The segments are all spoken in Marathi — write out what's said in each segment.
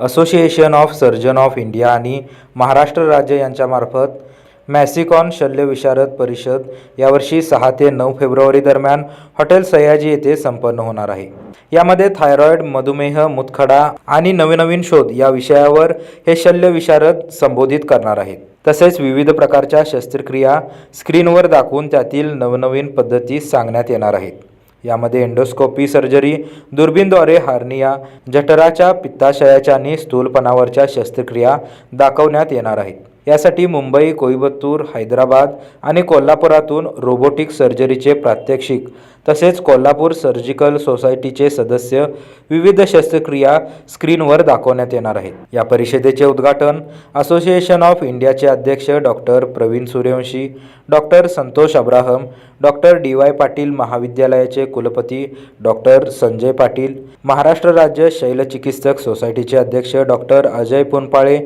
Association of surgeon of India आणि महाराष्ट्र राज्य यांच्यामार्फत मॅसिकॉन शल्यविशारद परिषद यावर्षी सहा ते नऊ फेब्रुवारी दरम्यान हॉटेल सयाजी येथे संपन्न होणार आहे. यामध्ये थायरॉइड मधुमेह मुतखडा आणि नवीन शोध या विषयावर हे शल्यविशारद संबोधित करणार आहेत. तसेच विविध प्रकारच्या शस्त्रक्रिया स्क्रीनवर दाखवून त्यातील नवनवीन पद्धती सांगण्यात येणार आहेत. यामध्ये एंडोस्कोपी सर्जरी दुर्बीनद्वारे हार्निया जठराच्या पित्ताशयाच्या आणि स्थूलपणावरच्या शस्त्रक्रिया दाखवण्यात येणार आहेत. यासाठी मुंबई कोईबतूर हैदराबाद आणि कोल्हापुरातून रोबोटिक सर्जरीचे प्रात्यक्षिक तसेच कोल्हापूर सर्जिकल सोसायटीचे सदस्य विविध शस्त्रक्रिया स्क्रीनवर दाखवण्यात येणार आहेत. या परिषदेचे उद्घाटन असोसिएशन ऑफ इंडियाचे अध्यक्ष doctor Pravin Suryawanshi doctor Santosh Abraham doctor D Y Patil महाविद्यालयाचे कुलपती डॉक्टर संजय पाटील महाराष्ट्र राज्य शैलचिकित्सक सोसायटीचे अध्यक्ष डॉक्टर अजय पुनपाळे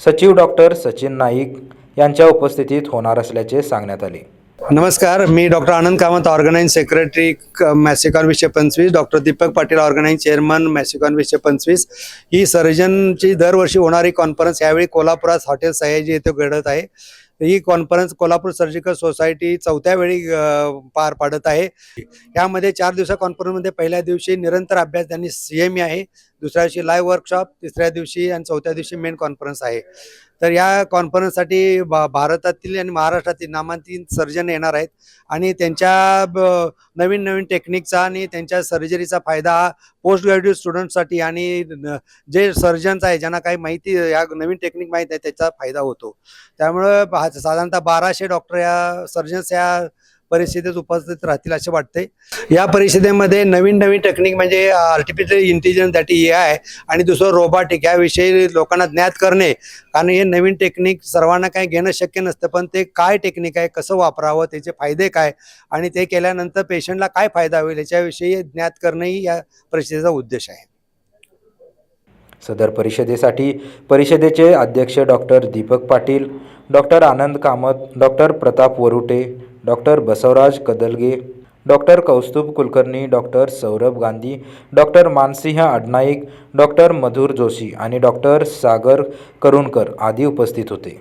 सचिव डॉक्टर सचिन नाईक यांच्या उपस्थितीत होणार असल्याचे सांगण्यात आले. नमस्कार मी doctor Anand Kamat organise secretary MASICON विषय पंचवीस doctor Deepak Patil organise chairman MASICON विषय पंचवीस. ही सर्जनची दरवर्षी होणारी कॉन्फरन्स यावेळी कोल्हापुरात हॉटेल सयाजी येथे घडत आहे. ही कॉन्फरन्स कोल्हापूर सर्जिकल सोसायटी चौथ्या वेळी पार पाडत आहे. यामध्ये चार दिवसा कॉन्फरन्समध्ये पहिल्या दिवशी निरंतर अभ्यास त्यांनी सी एम आहे दुसऱ्या दिवशी लाईव्ह वर्कशॉप तिसऱ्या दिवशी आणि चौथ्या दिवशी मेन कॉन्फरन्स आहे. तर या कॉन्फरन्ससाठी भा भारतातील आणि महाराष्ट्रातील नामांकित सर्जन येणार आहेत. आणि त्यांच्या ब- नवीन नवीन टेक्निकचा आणि त्यांच्या सर्जरीचा फायदा हा पोस्ट ग्रॅज्युएट स्टुडंटसाठी आणि जे सर्जन्स आहे ज्यांना काही माहिती या नवीन टेक्निक माहीत आहे त्याचा फायदा होतो. त्यामुळं साधारणतः बाराशे डॉक्टर या सर्जन्स या परिषदेत उपस्थित राहतील असे वाटते या परिषदेमध्ये नवीन नवीन टेक्निक म्हणजे artificial intelligence that A I आणि दुसरं रोबॉटिक याविषयी लोकांना ज्ञात करणे. कारण हे नवीन टेक्निक सर्वांना काही घेणं शक्य नसतं पण ते काय टेक्निक आहे कसं वापरावं त्याचे फायदे काय आणि ते केल्यानंतर पेशंटला काय फायदा होईल याच्याविषयी ज्ञात करणंही या परिषदेचा उद्देश आहे. सदर परिषदेसाठी परिषदेचे अध्यक्ष doctor Deepak Patil doctor Anand Kamat doctor Pratap Varute doctor Basavraj Kadalge doctor Kaustubh Kulkarni doctor Saurabh Gandhi doctor Mansingh Adnaik doctor Madhur Joshi आणि डॉक्टर सागर करुणकर आदी उपस्थित होते.